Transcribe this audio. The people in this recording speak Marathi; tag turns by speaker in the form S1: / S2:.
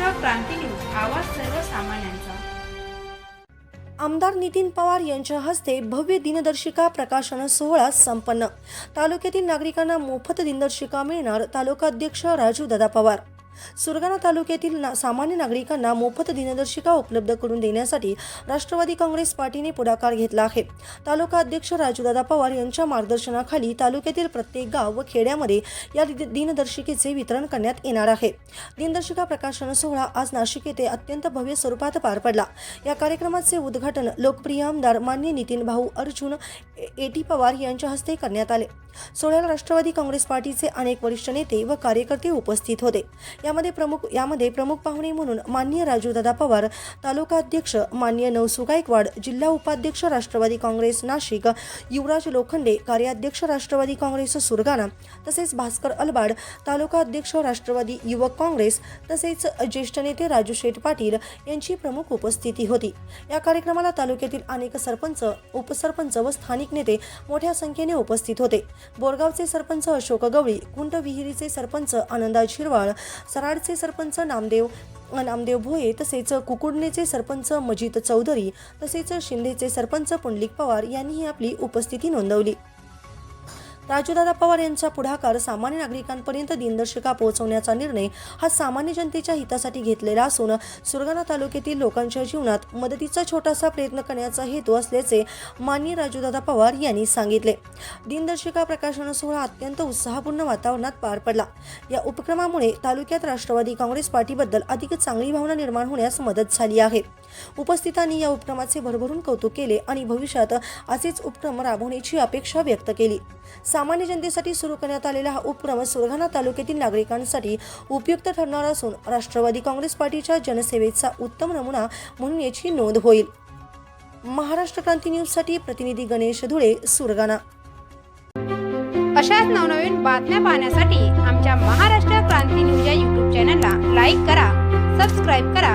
S1: महाराष्ट्र क्रांती न्यूज आवाज सर्वसामान्यांचा.
S2: आमदार नितीन पवार यांच्या हस्ते भव्य दिनदर्शिका प्रकाशन सोहळा संपन्न. तालुक्यातील नागरिकांना मोफत दिनदर्शिका मिळणार तालुकाध्यक्ष राजू दादा पवार. सुरगाणा तालुक्यातील ना सामान्य नागरिकांना मोफत दिनदर्शिका उपलब्ध करून देण्यासाठी राष्ट्रवादी काँग्रेस पार्टीने पुढाकार घेतला आहे. तालुका अध्यक्ष राजूदादा पवार यांच्या मार्गदर्शनाखाली तालुक्यातील प्रत्येक गाव व खेड्यामध्ये या दि- दिनदर्शिकेचे वितरण करण्यात येणार आहे. दिनदर्शिका प्रकाशन सोहळा आज नाशिक येथे अत्यंत भव्य स्वरूपात पार पडला. या कार्यक्रमाचे उद्घाटन लोकप्रिय आमदार मान्य नितीन भाऊ अर्जुन एटी पवार यांच्या हस्ते करण्यात आले. सोहळ्याला राष्ट्रवादी काँग्रेस पार्टीचे अनेक वरिष्ठ नेते व कार्यकर्ते उपस्थित होते. यामध्ये प्रमुख यामध्ये प्रमुख पाहुणे म्हणून मान्य राजूदादा पवार तालुका अध्यक्ष मान्य नवसू गायकवाड जिल्हा उपाध्यक्ष राष्ट्रवादी काँग्रेस नाशिक युवराज लोखंडे कार्याध्यक्ष राष्ट्रवादी काँग्रेस सुरगाणा तसेच भास्कर अलबाड तालुका अध्यक्ष राष्ट्रवादी युवक काँग्रेस तसेच ज्येष्ठ नेते राजू शेठ पाटील यांची प्रमुख उपस्थिती होती. या कार्यक्रमाला तालुक्यातील अनेक सरपंच उपसरपंच व स्थानिक नेते मोठ्या संख्येने उपस्थित होते. बोरगावचे सरपंच अशोक गवळी कुंट विहिरीचे सरपंच आनंदा शिरवाळ सराडचे सरपंच नामदेव नामदेव भोये तसेच कुकुडणेचे सरपंच मजित चौधरी तसेच शिंदेचे सरपंच पुंडलिक पवार यांनीही आपली उपस्थिती नोंदवली. राजूदादा पवार यांचा पुढाकार सामान्य नागरिकांपर्यंत दिनदर्शिका पोहोचवण्याचा निर्णय हा सामान्य जनतेच्या हितासाठी घेतलेला असून सुरगाणा तालुक्यातील लोकांच्या जीवनात मदतीचा छोटासा प्रयत्न करण्याचा हेतू असल्याचे माननीय राजूदादा पवार यांनी सांगितले. दिनदर्शिका प्रकाशन सोहळा अत्यंत उत्साहपूर्ण वातावरणात पार पडला. या उपक्रमामुळे तालुक्यात राष्ट्रवादी काँग्रेस पार्टीबद्दल अधिक चांगली भावना निर्माण होण्यास मदत झाली आहे. उपस्थितांनी या उपक्रमाचे भरभरून कौतुक केले आणि भविष्यात असेच उपक्रम राबवण्याची अपेक्षा व्यक्त केली. सामान्य जनतेसाठी सुरू करण्यात आलेला हा उपक्रम सुरगाणा तालुक्यातील नागरिकांसाठी उपयुक्त ठरणार असून राष्ट्रवादी काँग्रेस पार्टीच्या जनसेवेचा उत्तम नमुना म्हणून याची नोंद होईल. महाराष्ट्र क्रांती न्यूजसाठी प्रतिनिधी गणेश धुळे सुरगाणा.
S1: अशाच नवनवीन बातम्या पाहण्यासाठी आमच्या महाराष्ट्र क्रांती न्यूज या यूट्यूब चॅनलला लाईक करा सबस्क्राईब करा